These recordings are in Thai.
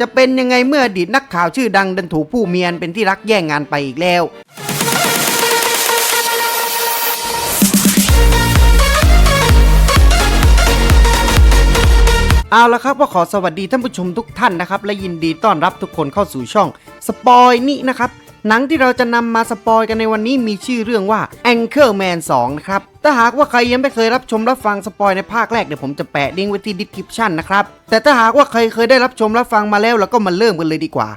จะเป็นยังไงเมื่ออดีตนักข่าวชื่อดังดันถูกผู้เมียนเป็นที่รักแย่งงานไปอีกแล้ว เอาละครับก็ขอสวัสดีท่านผู้ชมทุกท่านนะครับ และยินดีต้อนรับทุกคนเข้าสู่ช่องสปอยนี่นะครับ หนังที่เราจะนำมาสปอยกันในวันนี้มีชื่อเรื่องว่า Anchorman 2 นะครับ ถ้าหากว่าใครยังไม่เคยรับชมรับฟังสปอยในภาคแรกเดี๋ยวผมจะแปะลิงก์ไว้ที่ description นะครับ แต่ถ้าหากว่าใครเคยได้รับชมรับฟังมาแล้วเราก็มาเริ่มกันเลยดีกว่า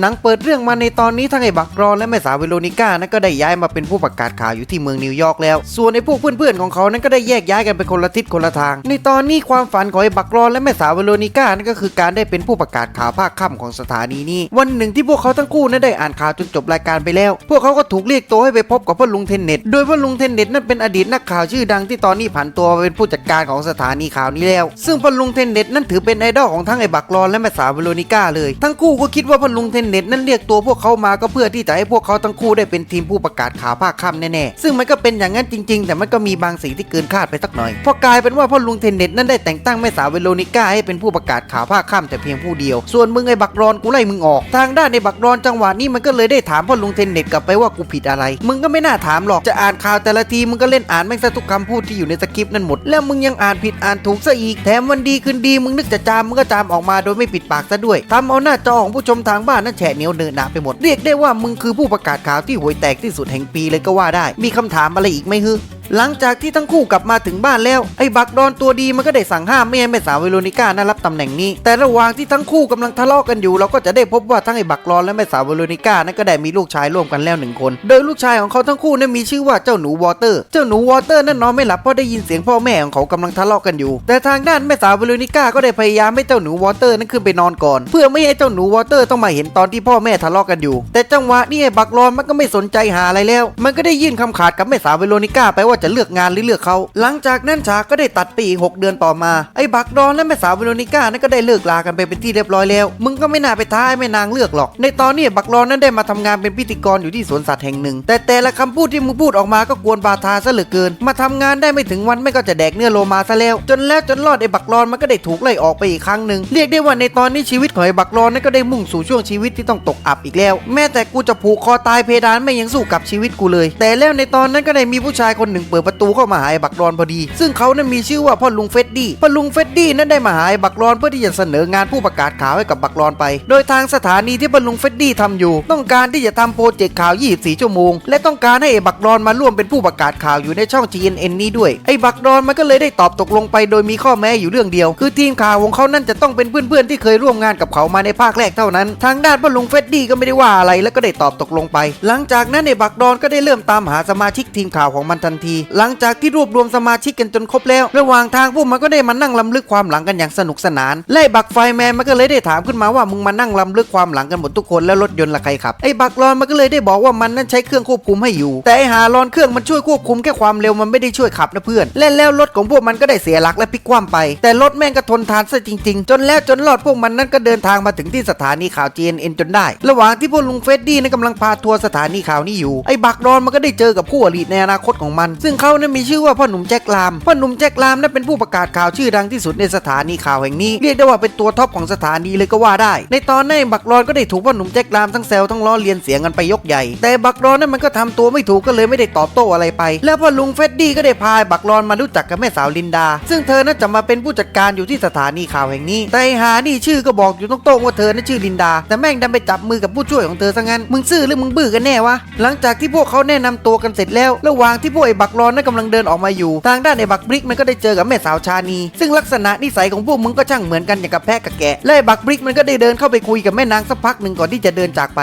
หนังเปิดเรื่องมาในตอนนี้ทั้งไอ้บักรอนและแม่สาวเวโรนิก้านั้นก็ได้ย้ายมาเป็นผู้ประกาศข่าวอยู่ที่เมืองนิวยอร์กแล้ว ส่วนไอ้พวกเพื่อนๆของเขานั้นก็ได้แยกย้ายกันไปคนละทิศคนละทาง ในตอนนี้ความฝันของไอ้บักรอนและแม่สาวเวโรนิก้านั่นก็คือการได้เป็นผู้ประกาศข่าวภาคค่ำของสถานีนี้ วันหนึ่งที่พวกเขาทั้งคู่นั้นได้อ่านข่าวจนจบรายการไปแล้ว พวกเขาก็ถูกเรียกตัวให้ไปพบกับพ่อลุงเทนเน็ต โดยพ่อลุงเทนเน็ตนั้นเป็นอดีตนักข่าวชื่อดังที่ตอนนี้ผันตัวมาเป็นผู้จัดการของสถานีข่าวนี้แล้ว ซึ่งพ่อลุงเทนเน็ตนั้นถือเป็นไอดอลของทั้งไอ้บักรอนและแม่สาวเวโรนิก้าเลยทั้งคู่ก็คิดว่าพ่อลุงเทนเน็ตนั้นเรียกตัวพวกเขามาก็เพื่อที่จะให้พวกเขาทั้งคู่ได้เป็นทีมผู้ประกาศข่าวภาคค่ำแน่ๆซึ่งมันก็เป็นอย่างนั้นจริง ๆ แต่มันก็มีบางสิ่งที่เกินคาดไปสักหน่อยเพราะกลายเป็นว่าพ่อลุงเทนเน็ตนั้นได้แต่งตั้งแม่สาวเวโรนิก้าให้เป็นผู้ประกาศข่าวภาคค่ำแต่เพียงผู้เดียว ส่วนมึงไอ้บักรอนกูไล่มึงออก ทางด้านในบักรอนจังหวะนี้มันก็เลยได้ถามพ่อลุงเทนเน็ตกลับไปว่ากูผิดอะไร มึงก็ไม่น่าถามหรอกจะอ่านข่าวแต่ละทีมึงก็เล่นอ่านแม่งซะทุกคำพูดที่อยู่ในสคริปต์นั่นหมด แล้วมึงยังอ่านผิดอ่านถูกซะอีกแถมวันดีคืนดีมึงนึกจะจามมึงก็จามออกมาโดยไม่ปิดปากซะด้วยทำเอาหน้าจอของผู้ชมทางบ้านนั่นแฉะเหนียวเนินหนาไปหมด เรียกได้ว่ามึงคือผู้ประกาศข่าวที่หวยแตกที่สุดแห่งปีเลยก็ว่าได้ มีคำถามอะไรอีกไหมฮึ หลังจากที่ทั้งคู่กลับมาถึงบ้านแล้ว ไอ้บักดอนตัวดีมันก็ได้สั่งห้ามไม่ให้แม่สาวเวโรนิก้านั้นรับตำแหน่งนี้ แต่ระหว่างที่ทั้งคู่กำลังทะเลาะกันอยู่ เราก็จะได้พบว่าทั้งไอ้บักรอนและแม่สาวเวโรนิก้านั้นก็ได้มีลูกชายร่วมกันแล้วหนึ่งคน โดยลูกชายของเขาทั้งคู่นั้นมีชื่อว่าเจ้าหนูวอเตอร์ เจ้าหนูวอเตอร์นั้นนอนไม่หลับเพราะได้ยินเสียงพ่อแม่ของเขากำลังทะเลาะกันอยู่ แต่ทางด้านแม่สาวเวโรนิก้าก็ได้พยายามให้เจ้าหนูวอเตอร์นั้นขึ้นไปนอนก่อน เพื่อไม่ให้เจ้าหนูวอเตอร์ต้องมาเห็นตอนที่พ่อแม่ทะเลาะกันอยู่ แต่จังหวะนี้ไอ้บักรอนมันก็ไม่สนใจหาอะไรแล้ว มันก็ได้ยื่นคำขาดกับแม่สาวเวโรนิก้าไปว่าจะเลือกงานหรือเลือกเขาหลังจากนั้นฉากก็ได้ตัดไปอีกหกเดือนต่อมาไอ้บักดอนและแม่สาวเวโรนิก้านั้นก็ได้เลิกลากันไปเป็นที่เรียบร้อยแล้ว มึงก็ไม่น่าไปท้าให้แม่นางเลือกหรอก ในตอนนี้บักรอนนั้นได้มาทำงานเป็นพิธีกรอยู่ที่สวนสัตว์แห่งหนึ่ง แต่แต่ละคำพูดที่มึงพูดออกมาก็กวนบาทาซะเหลือเกิน มาทำงานได้ไม่ถึงวันไม่ก็จะแดกเนื้อโลมาซะแล้ว จนแล้วจนรอดไอ้บักรอนมันก็ได้ถูกไล่ออกไปอีกครั้งหนึ่งเรียกได้ว่าในตอนนี้ชีวิตของไอ้บักรอนนั้นก็ได้มุ่งสู่ช่วงชีวิตที่ต้องตกอับอีกแล้ว แม้แต่กูจะผูกคอตายเพดานไม่ยังสู้กับชีวิตกูเลย แต่แล้วในตอนนั้นก็ได้มีผู้ชายคนหนึ่งเปิดประตูเข้ามาหาไอ้บักรอนพอดี ซึ่งเขานั้นมีชื่อว่าพ่อลุงเฟดดี้พ่อลุงเฟดดี้นั้นได้มาหาไอ้บักรอนเพื่อที่จะเสนองานผู้ประกาศข่าวให้กับบักรอนไป โดยทางสถานีที่พ่อลุงเฟดดี้ทำอยู่ ต้องการที่จะทำโปรเจกต์ข่าว 24 ชั่วโมง และต้องการให้ไอ้บักรอนมาร่วมเป็นผู้ประกาศข่าวอยู่ในช่อง GNN นี้ด้วยไอ้บักรอนมันก็เลยได้ตอบตกลงไป โดยมีข้อแม้อยู่เรื่องเดียว คือทีมข่าวของเขานั่นจะต้องเป็นเพื่อนๆที่เคยร่วมงานกับเขามาในภาคแรกเท่านั้น ทางด้านพ่อลุงเฟดดี้ก็ไม่ได้ว่าอะไรแล้วก็ได้ตอบตกลงไป หลังจากนั้นไอ้บักรอนก็ได้เริ่มตามหาสมาชิกทีมข่าวของมันทันทีหลังจากที่รวบรวมสมาชิกกันจนครบแล้ว ระหว่างทางพวกมันก็ได้มานั่งลำลึกความหลังกันอย่างสนุกสนานและบักไฟแมนมันก็เลยได้ถามขึ้นมาว่ามึงมานั่งลำลึกความหลังกันหมดทุกคนแล้วรถยนต์ละใครขับไอ้บักรอนมันก็เลยได้บอกว่ามันนั้นใช้เครื่องควบคุมให้อยู่ แต่ไอ้หารอนเครื่องมันช่วยควบคุมแค่ความเร็วมันไม่ได้ช่วยขับนะเพื่อนและแล้วรถของพวกมันก็ได้เสียหลักและพลิกคว่ำไป แต่รถแม่งก็ทนทานซะจริง ๆ จนแล้วจนรอดพวกมันนั้นก็เดินทางมาถึงที่สถานีข่าว GNN จนได้ ระหว่างที่พวกลุงเฟดดี้นั้นกำลังพาทัวร์สถานีข่าวนี้อยู่ไอ้บักรอนมันก็ได้เจอกับคู่อริในอนาคตของมันซึ่งเขานั้นมีชื่อว่าพ่อหนุ่มแจ็คลาม พ่อหนุ่มแจ็คลามนั้นเป็นผู้ประกาศข่าวชื่อดังที่สุดในสถานีข่าวแห่งนี้ เรียกได้ว่าเป็นตัวท็อปของสถานีเลยก็ว่าได้ ในตอนนั้นบักรอนก็ได้ถูกพ่อหนุ่มแจ็คลามทั้งแซวทั้งล้อเลียนเสียงกันไปยกใหญ่ แต่บักรอนนั้นมันก็ทำตัวไม่ถูกก็เลยไม่ได้ตอบโต้อะไรไป แล้วพ่อลุงเฟดดี้ก็ได้พาบักรอนมารู้จักกับแม่สาวลินดา ซึ่งเธอน่าจะมาเป็นผู้จัดการอยู่ที่สถานีข่าวแห่งนี้ แต่หานี่ชื่อก็บอกอยู่ตรงๆว่าเธอนั้นชื่อลินดา แต่แม่งดันไปจับมือกับผู้ช่วยของเธอซะงั้นมึงซื่อหรือมึงบื้อกันแน่วะหลังจากที่พวกเขาแนะนำตัวกันเสร็จแล้วระหว่างที่พวกไอ้บักรอนนั้นกำลังเดินออกมาอยู่ ทางด้านในบักบริกมันก็ได้เจอกับแม่สาวชานี ซึ่งลักษณะนิสัยของพวกมึงก็ช่างเหมือนกันอย่างกับแพะกับแกะและบักบริกมันก็ได้เดินเข้าไปคุยกับแม่นางสักพักหนึ่งก่อนที่จะเดินจากไป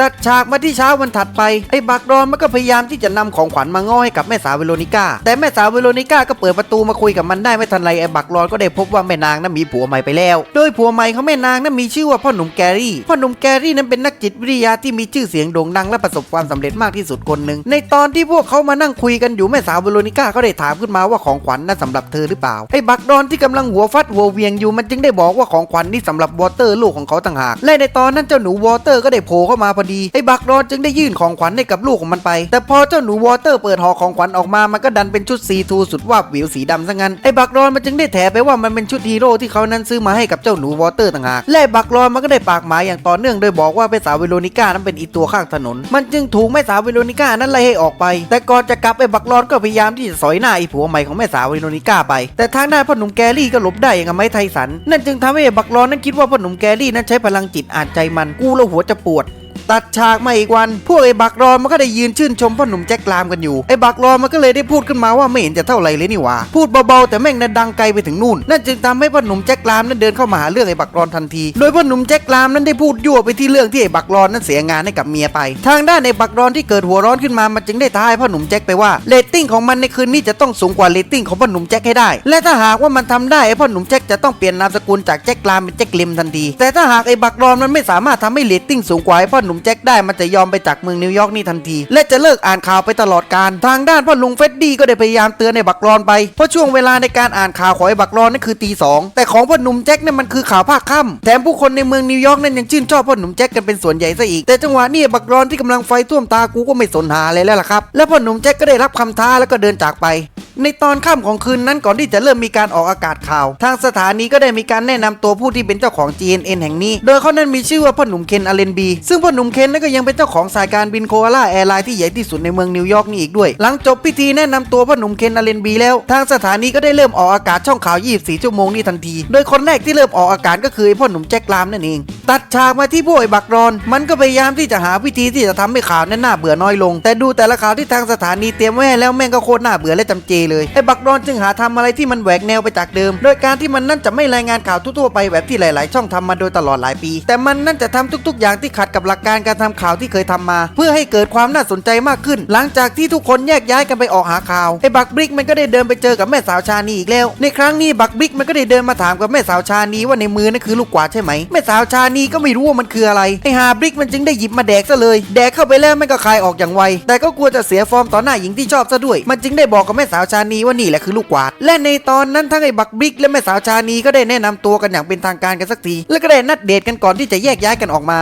ตัดฉากมาที่เช้าวันถัดไปไอ้บักรอนมันก็พยายามที่จะนำของขวัญมาง้อให้กับแม่สาวเวโรนิก้าแต่แม่สาวเวโรนิก้าก็เปิดประตูมาคุยกับมันได้ไม่ทันไรไอ้บักรอนก็ได้พบว่าแม่นางนั้นมีผัวใหม่ไปแล้ว โดยผัวใหม่ของแม่นางนั้นมีชื่อว่าพ่อหนุ่มแกรี่พ่อหนุ่มแกรี่นั้นเป็นนักจิตวิทยาที่มีชื่อเสียงโด่งดังและประสบความสำเร็จมากที่สุดคนหนึ่งในตอนที่พวกเขามานั่งคุยกันอยู่แม่สาวเวโรนิก้าก็ได้ถามขึ้นมาว่าของขวัญนั้นสำหรับเธอหรือเปล่าไอ้บักรอนที่กำลังหัวฟัดหัวเวียงอยู่มันจึงได้บอกว่าของขวัญนี่สำหรับวอเตอร์ลูกของเขาต่างหากและในตอนนั้นเจ้าหนูวอเตอร์ก็ได้โผล่เข้ามาพอดีไอ้บักรอนจึงได้ยื่นของขวัญให้กับลูกของมันไป แต่พอเจ้าหนูวอเตอร์เปิดห่อของขวัญออกมามันก็ดันเป็นชุดซีทูสุดวาบวิวสีดำซะงั้นไอ้บักรอนมันจึงได้แถไปว่ามันเป็นชุดฮีโร่ที่เขานั้นซื้อมาให้กับเจ้าหนูวอเตอร์ต่างหากและบักรอนมันก็ได้ปากหมายอย่างต่อเนื่องโดยบอกว่าแม่สาวเวโรนิก้านั้นเป็นอีตัวข้างถนน มันจึงถูกแม่สาวเวโรนิก้านั้นไล่ให้ออกไป แต่ก่อนจะกลับไอ้บักรอนก็พยายามที่จะสอยหน้าไอ้ผัวใหม่ของแม่สาวเวโรนิก้าไป แต่ทางด้านพ่อหนุ่มแกรี่ก็หลบได้อย่างไม้ไทสันนั่นจึงทำให้บักรอนนั้นคิดว่าพ่อหนุ่มแกรี่นั้นใช้พลังจิตอ่านใจมันกูแล้วหัวจะปวด ตัดฉากมาอีกวัน พวกไอ้บักรอนมันก็ได้ยืนชื่นชมพ่อหนุ่มแจ็คลามกันอยู่ ไอ้บักรอนมันก็เลยได้พูดขึ้นมาว่าไม่เห็นจะเท่าไรเลยนี่หว่า พูดเบาๆแต่แม่งนั้นดังไกลไปถึงนู่น นั่นจึงทำให้พ่อหนุ่มแจ็คลามนั้นเดินเข้ามาหาเรื่องไอ้บักรอนทันที โดยพ่อหนุ่มแจ็คลามนั้นได้พูดยั่วไปที่เรื่องที่ไอ้บักรอนนั้นเสียงานให้กับเมียไป ทางด้านไอ้บักรอนที่เกิดหัวร้อนขึ้นมา มันจึงได้ท้าให้พ่อหนุ่มแจ็คไปว่าเรตติ้งของมันในคืนนี้จะต้องสูงกว่าเรตติ้งของพ่อหนุ่มแจ็คให้ได้ และถ้าหากว่ามันทำได้ไอ้พ่อหนุ่มแจ็คจะต้องเปลี่ยนนามสกุลจากแจ็คลามเป็นแจ็คลิมทันที แต่ถ้าหากไอ้บักรอนมันไม่สามารถทำให้เรตติ้งสูงกว่าไอ้พ่อหนุ่มแจ็คได้มันจะยอมไปจากเมืองนิวยอร์กนี่ทันที และจะเลิกอ่านข่าวไปตลอดการ ทางด้านพ่อลุงเฟดดี้ก็ได้พยายามเตือนไอ้บักรอนไป เพราะช่วงเวลาในการอ่านข่าวของไอ้บักรอนนั่นคือตีสองแต่ของพ่อหนุ่มแจ็คเนี่ยมันคือข่าวภาคค่ำแถมผู้คนในเมืองนิวยอร์กนั่นยังชื่นชอบพ่อหนุ่มแจ็คกันเป็นส่วนใหญ่ซะอีก แต่จังหวะนี้บักรอนที่กำลังไฟท่วมตากูก็ไม่สนหาเลยแล้วล่ะครับ และพ่อหนุ่มแจ็คก็ได้รับคำท้าแล้วก็เดินจากไป ในตอนค่ำของคืนนั้นก่อนที่จะเริ่มมีการออกอากาศข่าว ทางสถานีก็ได้มีการแนะนำตัวผู้ที่เป็นเจ้าของ GNN แห่งนี้ โดยเขานั้นมีชื่อว่าพ่อหนุ่มเคนอเลนบี ซึ่งพ่อหนุ่มเคนนั้นก็ยังเป็นเจ้าของสายการบินโคอาล่าแอร์ไลน์ที่ใหญ่ที่สุดในเมืองนิวยอร์กนี่อีกด้วย หลังจบพิธีแนะนำตัวพ่อหนุ่มเคนอเลนบีแล้ว ทางสถานีก็ได้เริ่มออกอากาศช่องข่าว 24 ชั่วโมงนี่ทันที โดยคนแรกที่เริ่มออกอากาศก็คือพ่อหนุ่มแจ็คลามนั่นเอง ตัดฉากมาที่พวกไอ้บักรอน มันก็พยายามที่จะหาวิธีที่จะทำให้ข่าวนั้นน่าเบื่อน้อยลง แต่ดูแต่ละข่าวที่ทางสถานีเตรียมไว้แล้วแม่งก็โคตรน่าเบื่อและจำเจเลยไอ้บักรอนจึงหาทำอะไรที่มันแหวกแนวไปจากเดิม โดยการที่มันนั่นจะไม่รายงานข่าวทั่วๆไปแบบที่หลาย ๆ ช่องทำมาโดยตลอดหลายปี แต่มันนั่นจะทำทุก ๆ อย่างที่ขัดกับหลักการการทำข่าวที่เคยทำมา เพื่อให้เกิดความน่าสนใจมากขึ้น หลังจากที่ทุกคนแยกย้ายกันไปออกหาข่าวไอ้บักบริกมันก็ได้เดินไปเจอกับแม่สาวชานีอีกแล้ว ในครั้งนี้บักบริกมันก็ได้เดินมาถามกับแม่สาวชานีว่าในมือนั่นคือลูกกวาดใช่ไหมแม่สาวชานีก็ไม่รู้ว่ามันคืออะไรไอ้ฮาบริกมันจึงได้หยิบมาแดกซะเลย แดกเข้าไปแล้วมันก็คายออกอย่างไว แต่ก็กลัวจะเสียฟอร์มต่อหน้าหญิงที่ชอบซะด้วย มันจึงได้บอกกับแม่สาวชานีว่านี่แหละคือลูกกวาด และในตอนนั้นทั้งไอ้บักบริกและแม่สาวชานีก็ได้แนะนำตัวกันอย่างเป็นทางการกันสักที แล้วก็ได้นัดเดทกันก่อนที่จะแยกย้ายกันออกมา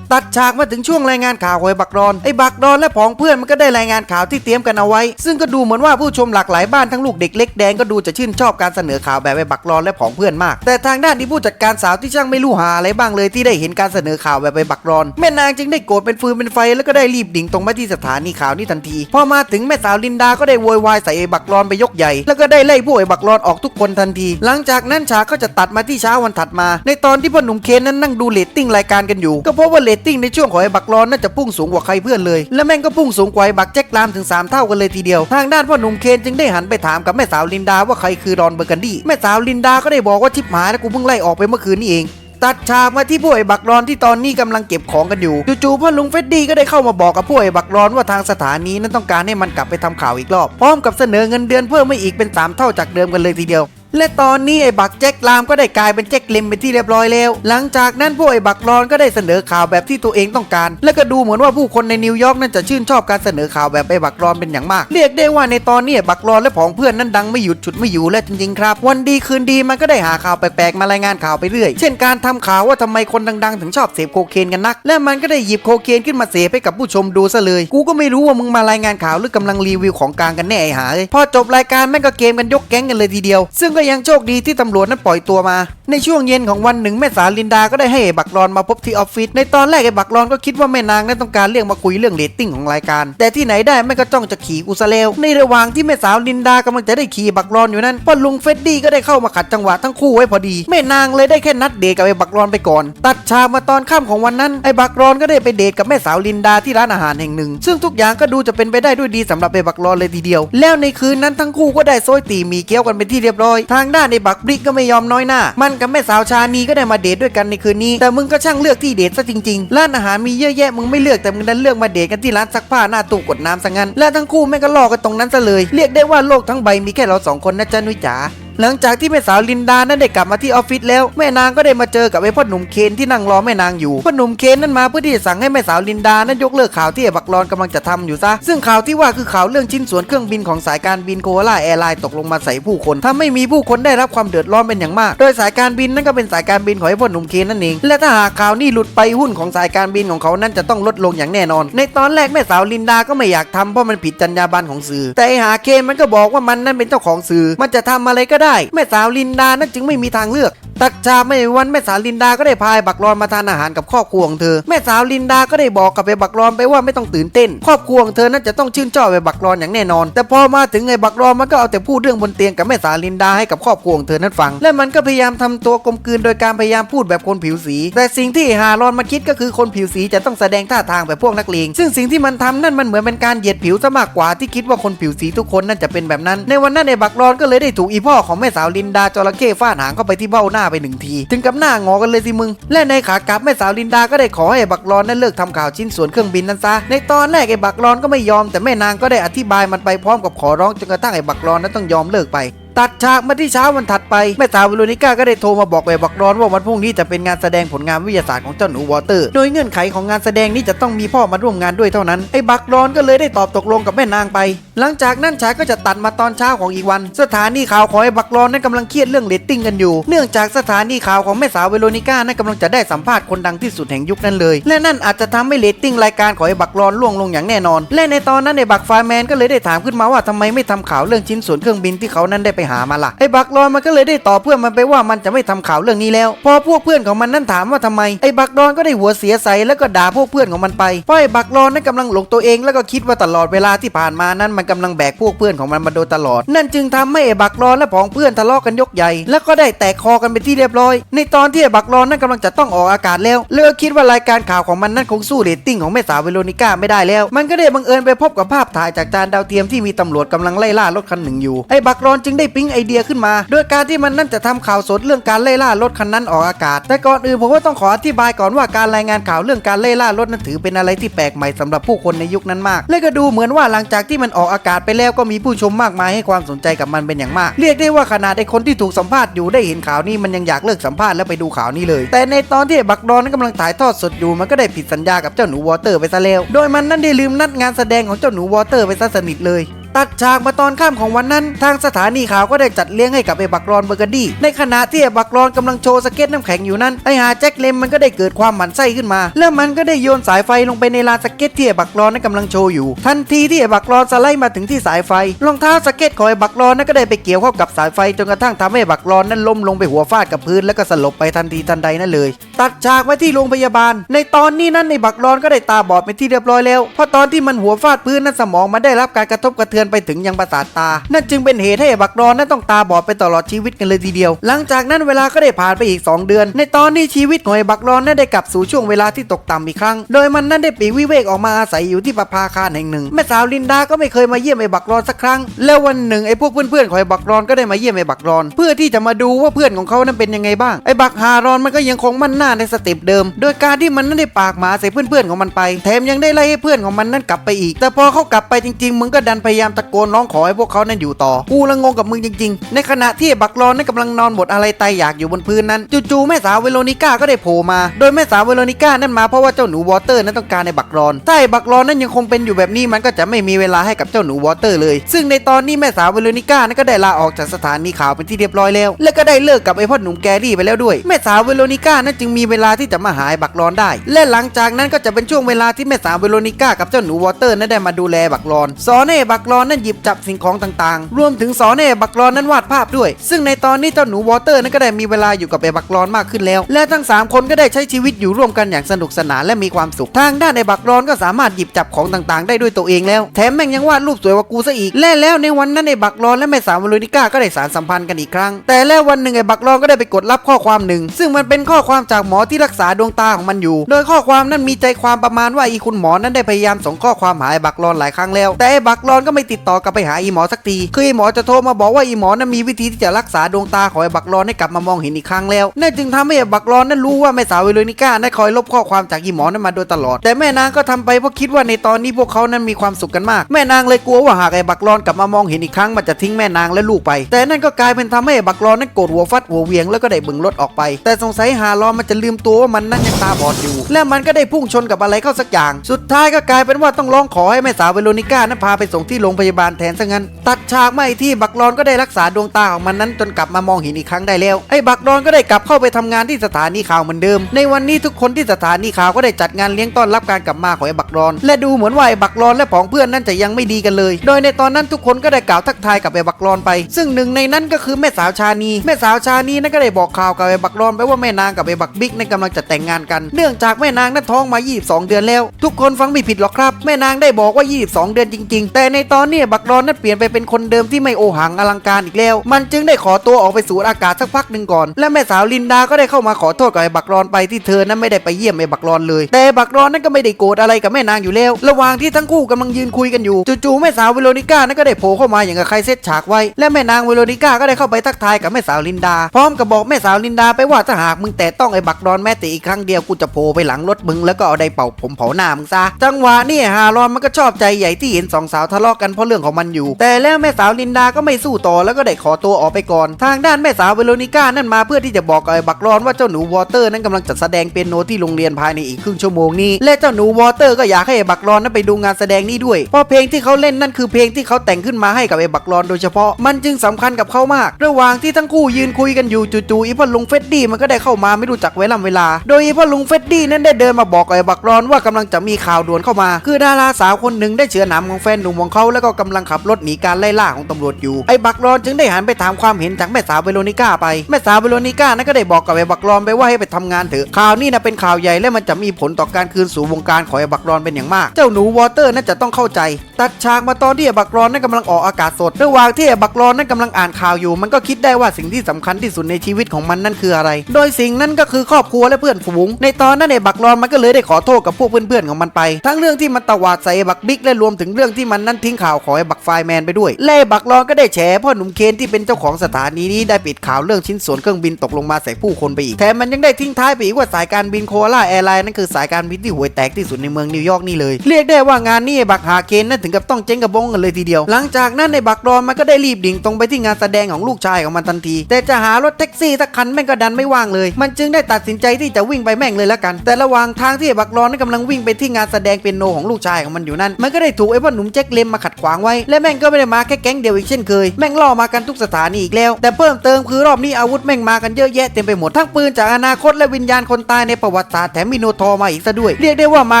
ตัดฉากมาถึงช่วงรายงานข่าวของไอ้บักรอนไอ้บักรอนและผองเพื่อนมันก็ได้รายงานข่าวที่เตรียมกันเอาไว้ ซึ่งก็ดูเหมือนว่าผู้ชมหลากหลายบ้านทั้งลูกเด็กเล็กแดงก็ดูจะชื่นชอบการเสนอข่าวแบบไอ้บักรอนและผองเพื่อนมาก แต่ทางด้านที่ผู้จัดการสาวที่ช่างไม่รู้หาอะไรบ้างเลยที่ได้เห็นการเสนอข่าวแบบไอ้บักรอน แม่นางจึงได้โกรธเป็นฟืนเป็นไฟแล้วก็ได้รีบดิ่งตรงมาที่สถานีข่าวนี้ทันทีพอมาถึงแม่สาวลินดาก็ได้โวยวายใส่ไอ้บักรอนไปยกใหญ่ แล้วก็ได้ไล่พวกไอ้บักรอนออกทุกคนทันที หลังจากนั้นฉากก็จะตัดมาที่เช้าวันถัดมา ในตอนที่พ่อหนุ่มเคนนั้นนั่งดูเรตติ้งรายการกันอยู่ ก็พบว่าเรตติ้งในช่วงของไอ้บักรอนน่าจะพุ่งสูงกว่าใครเพื่อนเลย และแม่งก็พุ่งสูงกว่าไอ้บักแจ็คลามถึง 3 เท่ากันเลยทีเดียว ทางด้านพ่อหนุ่มเคนจึงได้หันไปถามกับแม่สาวลินดาว่าใครคือรอนเบอร์กันดี้แม่สาวลินดาก็ได้บอกว่าชิปหายแล้วกูเพิ่งไล่ออกไปเมื่อคืนนี่เองตัดฉากมาที่พวกไอ้บักรอนที่ตอนนี้กำลังเก็บของกันอยู่จู่ๆพ่อลุงเฟดดี้ก็ได้เข้ามาบอกกับพวกไอ้บักรอนว่าทางสถานีนั้นต้องการให้มันกลับไปทำข่าวอีกรอบ พร้อมกับเสนอเงินเดือนเพิ่มไม่อีกเป็น 3 เท่าจากเดิมกันเลยทีเดียว และตอนนี้ไอ้บักแจ็คลามก็ได้กลายเป็นแจ็คเลมเป็นที่เรียบร้อยแล้ว หลังจากนั้นพวกไอ้บักรอนก็ได้เสนอข่าวแบบที่ตัวเองต้องการ และก็ดูเหมือนว่าผู้คนในนิวยอร์กนั้นจะชื่นชอบการเสนอข่าวแบบไอ้บักรอนเป็นอย่างมาก เรียกได้ว่าในตอนนี้ไอ้บักรอนและผองเพื่อนนั้นดังไม่หยุดฉุดไม่อยู่แล้วจริงๆครับ วันดีคืนดีมันก็ได้หาข่าวแปลกๆมารายงานข่าวไปเรื่อย เช่นการทำข่าวว่าทำไมคนดังๆ ถึงชอบเสพโคเคนกันนัก และมันก็ได้หยิบโคเคนขึ้นมาเสพให้กับผู้ชมดูซะเลย กูก็ไม่รู้ว่ามึงมารายงานข่าวหรือกำลังรีวิวของกลางกันแน่ไอ้หายพอจบรายการแม่งก็เกมกันยกแก๊งกันเลยทีเดียวซึ่งก็ยังโชคดีที่ตำรวจนั้นปล่อยตัวมา ในช่วงเย็นของวันหนึ่งแม่สาวลินดาก็ได้ให้ไอ้บักรอนมาพบที่ออฟฟิศในตอนแรกไอ้บักรอนก็คิดว่าแม่นางนั้นต้องการเรียกมาคุยเรื่องเรตติ้งของรายการ แต่ที่ไหนได้แม่ก็จ้องจะขี่กูซะแล้วในระหว่างที่แม่สาวลินดากำลังจะได้ขี่บักรอนอยู่นั้นพ่อลุงเฟดดี้ก็ได้เข้ามาขัดจังหวะทั้งคู่ไว้พอดีแม่นางเลยได้แค่นัดเดทกับไอ้บักรอนไปก่อน ตัดฉากมาตอนค่ำของวันนั้นไอ้บักรอนก็ได้ไปเดทกับแม่สาวลินดาที่ร้านอาหารแห่งหนึ่ง ซึ่งทุกอย่างก็ดูจะเป็นไปได้ด้วยดีสำหรับไอ้บักรอนเลยทีเดียว แล้วในคืนนั้นทั้งคู่ก็ได้โซยตีมีเกี้ยวกันเป็นที่เรียบร้อยทางด้านในบักบริกก็ไม่ยอมน้อยหน้า มันกับแม่สาวชานีก็ได้มาเดทด้วยกันในคืนนี้ แต่มึงก็ช่างเลือกที่เดทซะจริงๆ ร้านอาหารมีเยอะแยะมึงไม่เลือกแต่มึงดันเลือกมาเดทกันที่ร้านซักผ้าหน้าตู้กดน้ำซะงั้น และทั้งคู่แม่งก็ลอกกันตรงนั้นซะเลย เรียกได้ว่าโลกทั้งใบมีแค่เราสองคนนะจ๊ะนุ้ยจ๋า หลังจากที่แม่สาวลินดานั้นได้กลับมาที่ออฟฟิศแล้วแม่นางก็ได้มาเจอกับไอ้พ่อหนุ่มเคนที่นั่งรอแม่นางอยู่พ่อหนุ่มเคนนั้นมาเพื่อที่จะสั่งให้แม่สาวลินดานั้นยกเลิกข่าวที่ไอ้บักรอนกำลังจะทำอยู่ซะซึ่งข่าวที่ว่าคือข่าวเรื่องชิ้นส่วนเครื่องบินของสายการบินโคอาล่าแอร์ไลน์ตกลงมาใส่ผู้คนทำให้มีผู้คนได้รับความเดือดร้อนเป็นอย่างมาก โดยสายการบินนั่นก็เป็นสายการบินของไอ้พ่อหนุ่มเคนนั่นเองและถ้าหากข่าวนี้หลุดไปหุ้นของสายการบินของเขานั้นจะต้องลดลงอย่างแน่นอน ในตอนแรกแม่สาวลินดาก็ไม่อยากทำเพราะมันผิดจรรยาบรรณของสื่อ แต่ไอ้หาเคนมันก็บอกว่ามันนั่นเป็นเจ้าของสื่อ มันจะทำอะไรก็ได้แม่สาวลินดานั้นจึงไม่มีทางเลือก ตัดฉาไม่วันแม่สาวลินดาก็ได้พายบักรอนมาทานอาหารกับครอบครัวของเธอแม่สาวลินดาก็ได้บอกกับไอ้บักรอนไปว่าไม่ต้องตื่นเต้น ครอบครัวของเธอนั้นจะต้องชื่นชอบไอ้บักรอนอย่างแน่นอน แต่พอมาถึงไอ้บักรอนมันก็เอาแต่พูดเรื่องบนเตียงกับแม่สาวลินดาให้กับครอบครัวของเธอนั้นฟัง และมันก็พยายามทำตัวกลมกลืนโดยการพยายามพูดแบบคนผิวสี แต่สิ่งที่ฮารอนมาคิดก็คือคนผิวสีจะต้องแสดงท่าทางแบบพวกนักเลงซึ่งสิ่งที่มันทำนั่นมันเหมือนเป็นการเหยียดผิวซะมากกว่าที่คิดว่าคนผิวสีทุกคนนั่นจะเป็นแบบนั้น ในวันนั้นไอ้บักรอนก็เลยได้ถูกอีพ่อของแม่สาวลินดาจระเข้ฟาดหางเข้าไปที่เบ้าหน้าไปหนึ่งที ถึงกับหน้างอกันเลยสิมึง และในขากลับแม่สาวลินดาก็ได้ขอให้บักรอนนั้นเลิกทำข่าวชิ้นส่วนเครื่องบินนั้นซะ ในตอนแรกไอ้บักรอนก็ไม่ยอม แต่แม่นางก็ได้อธิบายมันไปพร้อมกับขอร้องจนกระทั่งไอ้บักรอนนั้นต้องยอมเลิกไป ตัดฉากมาที่เช้าวันถัดไป แม่สาววิโรนิก้าก็ได้โทรมาบอกไปบักร้อนว่าวันพรุ่งนี้จะเป็นงานแสดงผลงานวิทยาศาสตร์ของเจ้าหนูวอเตอร์ โดยเงื่อนไขของงานแสดงนี้จะต้องมีพ่อมาร่วมงานด้วยเท่านั้น ไอ้บักร้อนก็เลยได้ตอบตกลงกับแม่นางไป หลังจากนั้นฉากก็จะตัดมาตอนเช้าของอีกวัน สถานีข่าวของไอ้บักร้อนนั้นกำลังเครียดเรื่องเรตติ้งกันอยู่ เนื่องจากสถานีข่าวของแม่สาวเวโรนิก้านั้นกำลังจะได้สัมภาษณ์คนดังที่สุดแห่งยุคนั้นเลย และนั่นอาจจะทำให้เรตติ้งรายการของไอ้บักร้อนล่วงลงอย่างแน่นอน และในตอนนั้นไอ้บักไฟแมนก็เลยได้ถามขึ้นมาว่าทำไมไม่ทำข่าวเรื่องชิ้นส่วนเครื่องบินที่เขานั้นได้ไปหามาล่ะไอ้บักร้อนมันก็เลยได้ตอบเพื่อนมันไปว่ามันจะไม่ทำข่าวเรื่องนี้แล้ว พอพวกเพื่อนของมันนั้นถามว่าทำไมไอ้บักรอนก็ได้หัวเสียใสแล้วก็ด่าพวกเพื่อนของมันไปเพราะไอ้บักรอนนั้นกำลังหลงตัวเองแล้วก็คิดว่าตลอดเวลาที่ผ่านมานั้นมันกำลังแบกพวกเพื่อนของมันมาโดยตลอด นั่นจึงทำให้ไอ้บักรอนและผองเพื่อนทะเลาะกันยกใหญ่ แล้วก็ได้แตกคอกันเป็นที่เรียบร้อย ในตอนที่ไอ้บักรอนนั้นกำลังจะต้องออกอากาศแล้วเลือกคิดว่ารายการข่าวของมันนั้นคงสู้เรตติ้งของแม่สาวเวโรนิก้าไม่ได้แล้ว มันก็ได้บังเอิญไปพบกับภาพถ่ายจากจานดาวเทียมที่มีตำรวจกำลังไล่ล่ารถคันหนึ่งอยู่ไอ้บักรอนจึงได้ปิ๊งไอเดียขึ้นมา โดยการที่มันนั่นจะทำข่าวสดเรื่องการไล่ล่ารถคันนั้นออกอากาศ แต่ก่อนอื่นผมก็ต้องขออธิบายก่อนว่าการรายงานข่าวเรื่องการไล่ล่ารถนั้นถือเป็นอะไรที่แปลกใหม่สำหรับผู้คนในยุคนั้นมาก และก็ดูเหมือนว่าหลังจากที่มันออกอากาศไปแล้วก็มีผู้ชมมากมายให้ความสนใจกับมันเป็นอย่างมาก เรียกได้ว่าขนาดไอ้คนที่ถูกสัมภาษณ์อยู่ได้เห็นข่าวนี้มันยังอยากเลิกสัมภาษณ์แล้วไปดูข่าวนี้เลย แต่ในตอนที่บักดอนนั้นกำลังถ่ายทอดสดอยู่มันก็ได้ผิดสัญญากับเจ้าหนูวอเตอร์ไปซะแล้ว โดยมันนั้นได้ลืมนัดงานแสดงของเจ้าหนูวอเตอร์ไปซะสนิทเลย ตัดฉากมาตอนค่ำของวันนั้น ทางสถานีข่าวก็ได้จัดเลี้ยงให้กับไอ้บักรอนเบอร์กันดี้ในขณะที่ไอ้บักรอนกำลังโชว์สเก็ตน้ำแข็งอยู่นั้นไอ้หาแจ็คเลมมันก็ได้เกิดความหมั่นไส้ขึ้นมา แล้วมันก็ได้โยนสายไฟลงไปในลานสเก็ตที่ไอ้บักรอนนั้นกำลังโชว์อยู่ ทันทีที่ไอ้บักรอนสไลด์มาถึงที่สายไฟรองเท้าสเก็ตของไอ้บักรอนนั้นก็ได้ไปเกี่ยวเข้ากับสายไฟจนกระทั่งทำให้บักรอนนั้นล้มลงไปหัวฟาดกับพื้นแล้วก็สลบไปทันทีทันใดนั่นเลย ตัดฉากไว้ที่โรงพยาบาล ในตอนนี้นั้นไอ้บักรอนก็ได้ตาบอดเป็นที่เรียบร้อยแล้วเพราะตอนที่มันหัวฟาดพื้นนั้นสมองมันได้รับการกระทบกระเทือนไปถึงยังประสาทตา นั่นจึงเป็นเหตุให้ไอ้บักรอนนั้นต้องตาบอดไปตลอดชีวิตกันเลยทีเดียว หลังจากนั้นเวลาก็ได้ผ่านไปอีก 2 เดือน ในตอนนี้ชีวิตของไอ้บักรอนนั้นได้กลับสู่ช่วงเวลาที่ตกต่ำอีกครั้ง โดยมันนั้นได้ปีกวิเวกออกมาอาศัยอยู่ที่ประภาคารแห่งหนึ่งแม่สาวลินดาก็ไม่เคยมาเยี่ยมไอ้บักรอนสักครั้ง แล้ววันหนึ่งไอ้พวกเพื่อนๆของไอ้บักรอนก็ได้มาเยี่ยมไอ้บักรอน เพื่อที่จะมาดูว่าเพื่อนของเขานั้นเป็นยังไงบ้างไอ้บักฮารอนมันก็ยังคงมั่นหน้าในสเต็ปเดิม โดยการที่มันนั้นได้ปากหมาใส่เพื่อนๆของมันไป แถมยังได้ไล่ให้เพื่อนของมันนั้นกลับไปอีก แต่พอเขากลับไปจริงๆมึงก็ดันพยายามตะโกนร้องขอให้พวกเขานั้นอยู่ต่อ กูละงงกับมึงจริง ๆ ในขณะที่บักรอนนั้นกำลังนอนหมดอะไรตายอยากอยู่บนพื้นนั้นจู่ๆแม่สาวเวโรนิก้าก็ได้โผล่มา โดยแม่สาวเวโรนิก้านั้นมาเพราะว่าเจ้าหนูวอเตอร์นั้นต้องการในบักรอนถ้าบักรอนนั้นยังคงเป็นอยู่แบบนี้มันก็จะไม่มีเวลาให้กับเจ้าหนูวอเตอร์เลย ซึ่งในตอนนี้แม่สาวเวโรนิก้านั้นก็ได้ลาออกจากสถานีข่าวเป็นที่เรียบร้อยแล้ว และก็ได้เลิกกับไอพ่อหนุ่มแกรี่ไปแล้วด้วย แม่สาวเวโรนิก้านั้นจึงมีเวลาที่จะมาหาไอ้บักรอนได้ และหลังจากนั้นก็จะเป็นช่วงเวลาที่แม่สาวเวโรนิก้ากับเจ้าหนูวอเตอร์นั้นได้มาดูแลบักรอนสอนให้บักรอนนั้นหยิบจับสิ่งของต่างๆ รวมถึงสอนให้บักรอนนั้นวาดภาพด้วย ซึ่งในตอนนี้เจ้าหนูวอเตอร์นั้นก็ได้มีเวลาอยู่กับไอ้บักรอนมากขึ้นแล้ว และทั้งสามคนก็ได้ใช้ชีวิตอยู่ร่วมกันอย่างสนุกสนานและมีความสุข ทางด้านไอ้บักรอนก็สามารถหยิบจับของต่างๆ ได้ด้วยตัวเองแล้ว แถมแม่งยังวาดรูปสวยกว่ากูซะอีก และแล้วในวันนั้นไอ้บักรอนและแม่สาววโรนิก้าก็ได้สารสัมพันธ์กันอีกครั้ง แต่แล้ววันหนึ่งไอ้บักรอนก็ได้ไปกดรับข้อความหนึ่ง ซึ่งมันเป็นข้อความจากหมอที่รักษาดวงตาของมันอยู่ โดยข้อความนั้นมีใจความประมาณว่าอีคุณหมอนั้นได้พยายามส่งข้อความหาไอ้บักรอนหลายครั้งแล้ว แต่ไอ้บักรอนก็ไม่ติดต่อกลับไปหาอีหมอสักที คืออีหมอจะโทรมาบอกว่าอีหมอนั้นมีวิธีที่จะรักษาดวงตาของไอ้บักรอนให้กลับมามองเห็นอีกครั้งแล้วนั่นจึงทำให้ไอ้บักรอนนั้นรู้ว่าแม่สาวเวโรนิก้าได้คอยลบข้อความจากอีหมอนั้นมาโดยตลอด แต่แม่นางก็ทำไปเพราะคิดว่าในตอนนี้พวกเขานั้นมีความสุขกันมาก แม่นางเลยกลัวว่าหากไอ้บักรอนกลับมามองเห็นอีกครั้งมันจะทิ้งแม่นางและลูกไป แต่นั่นก็กลายเป็นทำให้ไอ้บักรอนนั้นโกรธหัวฟัดหัวเวียงแล้วก็ได้บึงรถออกไป แต่สงสัยฮารอนมันจะลืมตัวว่ามันนั้นยังตาบอดอยู่ และมันก็ได้พุ่งชนกับอะไรเข้าสักอย่าง สุดท้ายก็กลายเป็นว่าต้องร้องขอให้แม่สาวเวโรนิก้านั้นพาไปส่งที่โรงพยาบาลแทนซะงั้น ตัดฉากไมาอีกที่บักรอนก็ได้รักษาดวงตาของมันนั้นจนกลับมามองเห็นอีกครั้งได้แล้วไอ้บักรอนก็ได้กลับเข้าไปทำงานที่สถานีข่าวเหมือนเดิม ในวันนี้ทุกคนที่สถานีข่าวก็ได้จัดงานเลี้ยงต้อนรับการกลับมาของไอ้บักรอน และดูเหมือนว่าไอ้บักรอนและผองเพื่อนนั้นจะยังไม่ดีกันเลย โดยในตอนนั้นทุกคนก็ได้กล่าวทักทายกับไอ้บักรอนไป ซึ่งหนึ่งในนั้นก็คือแม่สาวชานีแม่สาวชานีนั่นก็ได้บอกข่าวกับไอ้บักรอนไปว่าแม่นางกับไอ้บักบิ๊กนั้นกำลังจะแต่งงานกัน เนื่องจากแม่นางนั้นท้องมา 22 เดือนแล้ว ทุกคนฟังไม่ผิดหรอกครับ แม่นางได้บอกว่า 22 เดือนจริง ๆ แต่ในตอนเนี้บักรอนนั้นเปลี่ยนไปเป็นคนเดิมที่ไม่โอหังอลังการอีกแล้ว มันจึงได้ขอตัวออกไปสูดอากาศสักพักหนึ่งก่อน และแม่สาวลินดาก็ได้เข้ามาขอโทษกับไอ้บักรอนไปที่เธอนั้นไม่ได้ไปเยี่ยมไอ้บักรอนเลย แต่บักรอนนั้นก็ไม่ได้โกรธอะไรกับแม่นางอยู่แล้ว ระหว่างที่ทั้งคู่กำลังยืนคุยกันอยู่จู่ๆแม่สาวเวโรนิก้านั้นก็ได้โผล่เข้ามาอย่างกับใครเซตฉากไว้ และแม่นางเวโรนิก้าก็ได้เข้าไปทักทายกับแม่สาวลินดา พร้อมกับบอกแม่สาวลินดาไปว่าถ้าหากมึงแต่ต้องไอ้บักรอนแม้แต่อีกครั้งเดียวกูจะโผล่ไปหลังรถมึงแล้วก็เอาไดเป่าผมเผาหน้ามึงซะจังหวะนี่ฮารอนมันก็ชอบใจใหญ่ที่เห็นสองสาวทะเลาะกันพราะเรื่องของมันอยู่ แต่แล้วแม่สาวลินดาก็ไม่สู้ต่อแล้วก็ได้ขอตัวออกไปก่อน ทางด้านแม่สาวเวโรนิก้านั่นมาเพื่อที่จะบอกกับไอ้บักรอนว่าเจ้าหนูวอเตอร์นั้นกำลังจัดแสดงเปียโนที่โรงเรียนภายในอีกครึ่งชั่วโมงนี้ และเจ้าหนูวอเตอร์ก็อยากให้ไอ้บักรอนนั้นไปดูงานแสดงนี้ด้วย เพราะเพลงที่เขาเล่นนั่นคือเพลงที่เขาแต่งขึ้นมาให้กับไอ้บักรอนโดยเฉพาะ มันจึงสำคัญกับเขามาก ระหว่างที่ทั้งคู่ยืนคุยกันอยู่จู่ๆอีพ่อลุงเฟดดี้มันก็ได้เข้ามาไม่รู้จักเวลาเวลา โดยอีพ่อลุงเฟดดี้นั้นได้เดินมาบอกไอ้บักรอนว่ากำลังจะมีข่าวด่วนเข้ามา คือดาราสาวคนหนึ่งได้เชื้อหนามของแฟนหนุ่มของเขาแล้วก็กำลังขับรถหนีการไล่ล่าของตำรวจอยู่ไอ้บักรอนจึงได้หันไปถามความเห็นจากแม่สาวเวโรนิก้าไปแม่สาวเวโรนิก้านั้นก็ได้บอกกับไอ้บักรอนไปว่าให้ไปทำงานเถอะข่าวนี้นะเป็นข่าวใหญ่และมันจะมีผลต่อการคืนสู่วงการของไอ้บักรอนเป็นอย่างมาก เจ้าหนูวอเตอร์น่าจะต้องเข้าใจ ตัดฉากมาตอนที่ไอ้บักรอนนั้นกำลังออกอากาศสด ระหว่างที่ไอ้บักรอนนั้นกำลังอ่านข่าวอยู่ มันก็คิดได้ว่าสิ่งที่สำคัญที่สุดในชีวิตของมันนั่นคืออะไร โดยสิ่งนั้นก็คือครอบครัวและเพื่อนฝูง ในตอนนั้นไอ้บักรอนมันก็เลยได้ขอโทษกับพวกเพื่อนๆของมันไป ทั้งเรื่องที่มันตวาดใส่บักบิ๊กและรวมถึงเรื่องที่มันนั้นทิ้งข่าวของไอ้บักไฟแมนไปด้วยและไอ้บักรอนก็ได้แฉพ่อหนุ่มเคนที่เป็นเจ้าของสถานีนี้ได้ปิดข่าวเรื่องชิ้นส่วนเครื่องบินตกลงมาใส่ผู้คนไปอีกแถมมันยังได้ทิ้งท้ายไปอีกว่าสายการบินโคอาล่าแอร์ไลน์นั่นคือสายการบินที่ห่วยแตกที่สุดในเมืองนิวยอร์กนี่เลยเรียกได้ว่างานนี้บักหาเคนนั่นถึงกับต้องเจ๊งกระบงกันเลยทีเดียว หลังจากนั้นในบักรอนมันก็ได้รีบดิ่งตรงไปที่งานแสดงของลูกชายของมันทันที แต่จะหารถแท็กซี่สักคันแม่งก็ดันไม่ว่างเลย มันจึงได้ตัดสินใจที่จะวิ่งไปแม่งเลยละกัน แต่ระหว่างทางที่บักรอนนั้นกำลังวิ่งไปที่งานแสดงเปียโนของลูกชายของมันอยู่นั่นมันก็ได้ถูกไอ้พ่อหนุ่มแจ็คเลมมาขัดขวางไว้ และแม่งก็ไม่ได้มาแค่แก๊งเดียวอีกเช่นเคย แม่งล่อมากันทุกสถานีอีกแล้ว แต่เพิ่มเติมคือรอบนี้อาวุธแม่งมากันเยอะแยะเต็มไปหมดทั้งปืนจากอนาคตและวิญญาณคนตายในประวัติศาสตร์แถมมีโนทอมาอีกซะด้วย เรียกได้ว่ามา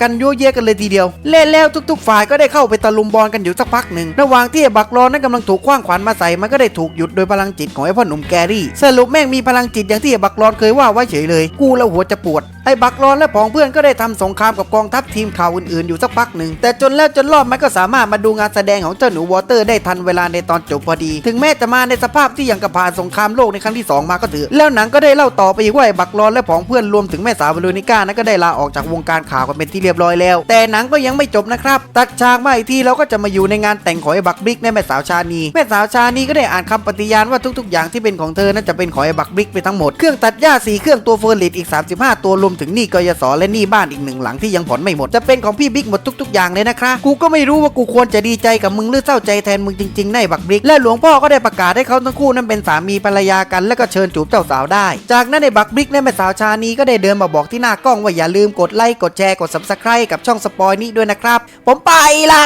กันเยอะแยะกันเลยทีเดียว เล่นแล้วทุก ๆ ฝ่ายก็ได้เข้าไปตะลุมบอลกันอยู่สักพักหนึ่งระหว่างที่ไอ้บักรอนนั้นกำลังถูกคว้างขวานมาใส่มันก็ได้ถูกหยุดโดยพลังจิตของไอ้พ่อหนุ่มแกรี่สรุปแม่งมีพลังจิตอย่างที่ไอ้บักรอนเคยว่าไว้เฉยเลย กูแล้วหัวจะปวดไอ้บักรอนและผองเพื่อนก็ได้ทำสงครามกับกองทัพทีมข่าวอื่นๆอยู่สักพักหนึ่งแต่จนแล้วจนรอบมันก็สามารถมาดูงานแสดงของเจ้าหนูวอเตอร์ได้ทันเวลาในตอนจบพอดี ถึงแม้จะมาในสภาพที่ยังกับผ่านสงครามโลกในครั้งที่สองมาก็เถือะแล้วหนังก็ได้เล่าต่อไปอีกว่าไอ้บักรอนและผองเพื่อนรวมถึงแม่สาวเวโรนิก้านั้นก็ได้ลาออกจากวงการข่าวกันเป็นที่เรียบร้อยแล้ว แต่หนังก็ยังไม่จบนะครับตัดฉากมาอีกทีเราก็จะมาอยู่ในงานแต่งของไอ้บักบิ๊กและแม่สาวชานีแม่สาวชานีก็ได้อ่านคำปฏิญาณว่าทุกๆ อย่างที่เป็นของเธอนั้นจะเป็นของไอ้บักบิ๊กไปทั้งหมดเครื่องตัดหญ้าสีเครื่องตัวเฟอร์ลิตอีก 35 ตัวรวมถึงหนี้กยศและหนี้บ้านอีกหนึ่งหลังที่ยังผ่อนไม่หมดจะเป็นของพี่บิ๊กหมดทุก ๆ อย่างเลยนะครับกูก็ไม่รู้ว่ากูควรจะดีใจกับมึงหรือเศร้าใจแทนมึงจริงๆในบักบลิก และหลวงพ่อก็ได้ประกาศให้เขาทั้งคู่นั้นเป็นสามีภรรยากันและก็เชิญจูบเจ้าสาวได้ จากนั้นในบักบลิกและแม่สาวชานีก็ได้เดินมาบอกที่หน้ากล้องว่าอย่าลืมกดไลค์กดแชร์กดซับสไครต์กับช่องสปอยนี้ด้วยนะครับ ผมไปละ